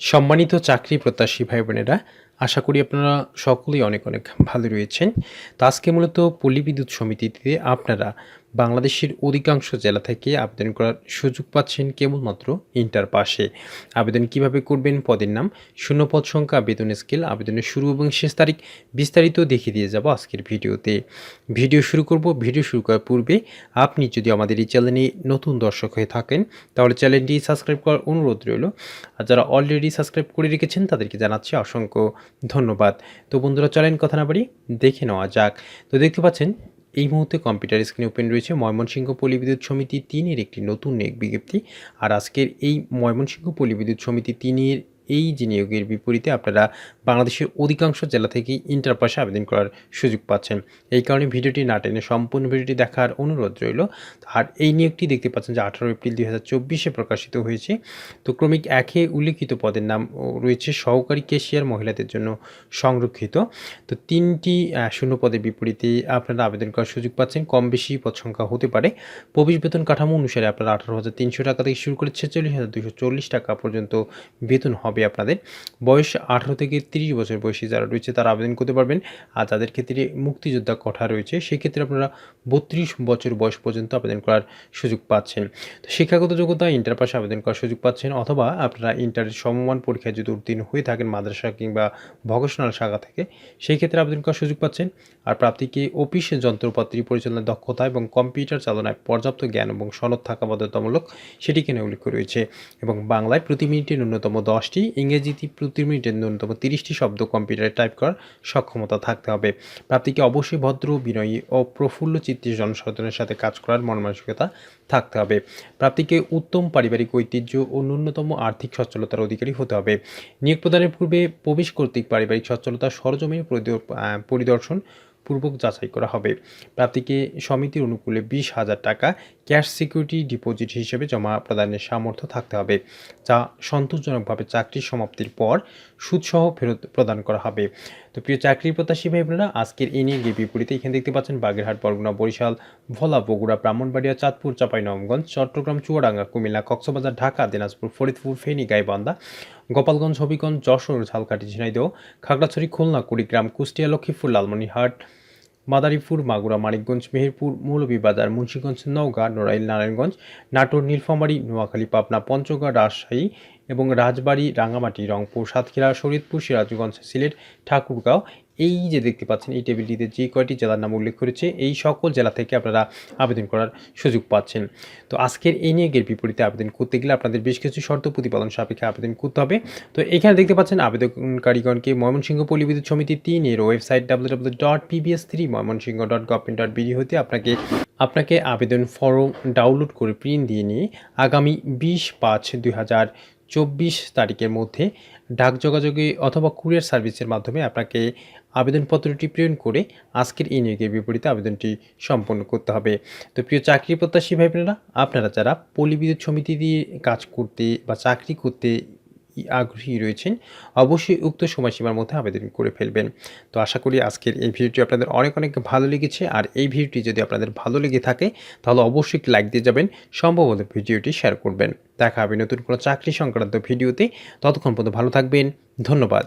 সম্মানিত চাকরি প্রত্যাশী ভাই বোনেরা আশা করি আপনারা সকলেই অনেক অনেক ভালো রয়েছেন। তো আজকে মূলত পল্লী বিদ্যুৎ সমিতিতে আপনারা বাংলাদেশের অধিকাংশ জেলা থেকে আবেদন করার সুযোগ পাচ্ছেন কেবলমাত্র ইন্টার পাশে আবেদন কীভাবে করবেন, পদের নাম শূন্য পদ সংখ্যা, বেতন স্কেল, আবেদনের শুরু এবং শেষ তারিখ বিস্তারিত দেখিয়ে দিয়ে যাব আজকের ভিডিওতে। ভিডিও শুরু করব, ভিডিও শুরু করার পূর্বে আপনি যদি আমাদের এই চ্যানেলে নতুন দর্শক হয়ে থাকেন, তাহলে চ্যানেলটি সাবস্ক্রাইব করার অনুরোধ রইল। আর যারা অলরেডি সাবস্ক্রাইব করে রেখেছেন, তাদেরকে জানাচ্ছি অসংখ্য ধন্যবাদ। তো বন্ধুরা, চলেন কথা না বাড়ি, দেখে নেওয়া যাক। তো দেখতে পাচ্ছেন, এই মুহূর্তে কম্পিউটার স্ক্রিনে ওপেন রয়েছে ময়মনসিংহ পলিবিদ্যুৎ সমিতি তিনের একটি নতুন নেক বিজ্ঞপ্তি। আর আজকের এই ময়মনসিংহ পলিবিদ্যুৎ সমিতি তিনের এই যে নিয়োগের বিপরীতে আপনারা বাংলাদেশের অধিকাংশ জেলা থেকেই ইন্টার পাশে আবেদন করার সুযোগ পাচ্ছেন। এই কারণে ভিডিওটি না টেনে সম্পূর্ণ ভিডিওটি দেখার অনুরোধ রইল। আর এই নিয়োগটি দেখতে পাচ্ছেন যে আঠারো এপ্রিল দুই হাজার চব্বিশে প্রকাশিত হয়েছে। তো ক্রমিক একে উল্লিখিত পদের নাম রয়েছে সহকারী কেশিয়ার মহিলাদের জন্য সংরক্ষিত। তো তিনটি শূন্য পদের বিপরীতে আপনারা আবেদন করার সুযোগ পাচ্ছেন। কম বেশি পদ সংখ্যা হতে পারে। প্রবেশ বেতন কাঠামো অনুসারে আপনারা আঠারো হাজার তিনশো টাকা থেকে শুরু করে ছেচল্লিশ হাজার দুশো চল্লিশ টাকা পর্যন্ত বেতন হবে। আপনাদের। বয়স আঠারো থেকে তিরিশ বছর বয়সী যারা রয়েছে তারা আবেদন করতে পারবেন। আর যাদের ক্ষেত্রে মুক্তিযোদ্ধা কোঠা রয়েছে, সেক্ষেত্রে আপনারা বত্রিশ বছর বয়স পর্যন্ত আবেদন করার সুযোগ পাচ্ছেন। তো শিক্ষাগত যোগ্যতা ইন্টার পাশে আবেদন করার সুযোগ পাচ্ছেন অথবা আপনারা ইন্টারের সমমান পরীক্ষায় যদি উত্তীর্ণ হয়ে থাকেন মাদ্রাসা কিংবা ভকেশনাল শাখা থেকে সেই ক্ষেত্রে আবেদন করার সুযোগ পাচ্ছেন। আর প্রাপ্তিকে অফিস যন্ত্রপাতি পরিচালনার দক্ষতা এবং কম্পিউটার চালনায় পর্যাপ্ত জ্ঞান এবং সনদ থাকা বাধ্যতামূলক, সেটি কেন উল্লেখ রয়েছে। এবং বাংলায় প্রতি মিনিটে ন্যূনতম দশটি ইংরেজিতে প্রতি মিনিটে ন্যূনতম তিরিশটি শব্দ কম্পিউটারে টাইপ করার সক্ষমতা থাকতে হবে। প্রাপ্তিকে অবশ্যই ভদ্র, বিনয়ী ও প্রফুল্ল চিত্তের জনসাধারণের সাথে কাজ করার মনমানসিকতা থাকতে হবে। প্রাপ্তিকে উত্তম পারিবারিক ঐতিহ্য ও ন্যূনতম আর্থিক সচ্ছলতার অধিকারী হতে হবে। নিয়োগ প্রদানের পূর্বে প্রবেশ কর্তৃক পারিবারিক সচ্ছলতা সরজমিনে পরিদর্শন পূর্বক যাচাই করা হবে। প্রাপ্তিকে সমিতির অনুকূলে বিশ হাজার টাকা ক্যাশ সিকিউরিটি ডিপোজিট হিসেবে জমা প্রদানের সামর্থ্য থাকতে হবে, যা সন্তোষজনকভাবে চাকরির সমাপ্তির পর সুদসহ ফেরত প্রদান করা হবে। তো প্রিয় চাকরি প্রত্যাশী ভাই বোনেরা, আজকের এই নিয়ে বিপরীতে এখানে দেখতে পাচ্ছেন, বাগেরহাট, বরগুনা, বরিশাল, ভোলা, বগুড়া, ব্রাহ্মণবাড়িয়া, চাঁদপুর, চাঁপাইনবাবগঞ্জ, চট্টগ্রাম, চুয়াডাঙ্গা, কুমিল্লা, কক্সবাজার, ঢাকা, দিনাজপুর, ফরিদপুর, ফেনী, গাইবান্ধা, গোপালগঞ্জ, হবিগঞ্জ, যশোর, ঝালকাঠি, ঝিনাইদহ, খাগড়াছড়ি, খুলনা, কুড়িগ্রাম, কুষ্টিয়া, লক্ষ্মীপুর, লালমনিরহাট মাদারীপুর, মাগুরা, মানিকগঞ্জ, মেহেরপুর, মৌলভীবাজার, মুন্সীগঞ্জ, নওগাঁ, নড়াইল, নারায়ণগঞ্জ, নাটোর, নীলফামারী, নোয়াখালী, পাবনা, পঞ্চগড়, রাজশাহী এবং রাজবাড়ী, রাঙ্গামাটি, রংপুর, সাতক্ষীরা শরীদপুর সিরাজগঞ্জ, সিলেট, ঠাকুরগাঁও এই যে দেখতে পাচ্ছেন, এই টেবিলটিতে যে কয়টি জেলার নাম উল্লেখ করেছে, এই সকল জেলা থেকে আপনারা আবেদন করার সুযোগ পাচ্ছেন। তো আজকের এই নিয়োগের বিপরীতে আবেদন করতে গেলে আপনাদের বেশ কিছু শর্ত প্রতিপালন সাপেক্ষে আবেদন করতে হবে। তো এখানে দেখতে পাচ্ছেন, আবেদনকারীগণকে ময়মনসিংহ পল্লী বিদ্যুৎ সমিতি তিন এর website W W dot PBS three Mymensingh dot government dot BD হতে আপনাকে আপনাকে আবেদন ফর্ম ডাউনলোড করে প্রিন্ট দিয়ে নিয়ে আগামী বিশ পাঁচ দুই হাজার চব্বিশ তারিখের মধ্যে ডাক যোগাযোগে অথবা কুরিয়ার সার্ভিসের মাধ্যমে আপনাকে আবেদনপত্রটি প্রেরণ করে আজকের এই নিয়োগের বিপরীতে আবেদনটি সম্পন্ন করতে হবে। তো প্রিয় চাকরি প্রত্যাশী ভাই বোনেরা আপনারা যারা পল্লী বিদ্যুৎ সমিতি দিয়ে কাজ করতে বা চাকরি করতে আগ্রহী রয়েছেন, অবশ্যই উক্ত সময়সীমার মধ্যে আবেদন করে ফেলবেন। তো আশা করি আজকের এই ভিডিওটি আপনাদের অনেক অনেক ভালো লেগেছে। আর এই ভিডিওটি যদি আপনাদের ভালো লেগে থাকে, তাহলে অবশ্যই লাইক দিয়ে যাবেন, সম্ভবত ভিডিওটি শেয়ার করবেন। দেখা হবে নতুন কোনো চাকরি সংক্রান্ত ভিডিওতে। ততক্ষণ পর্যন্ত ভালো থাকবেন। ধন্যবাদ।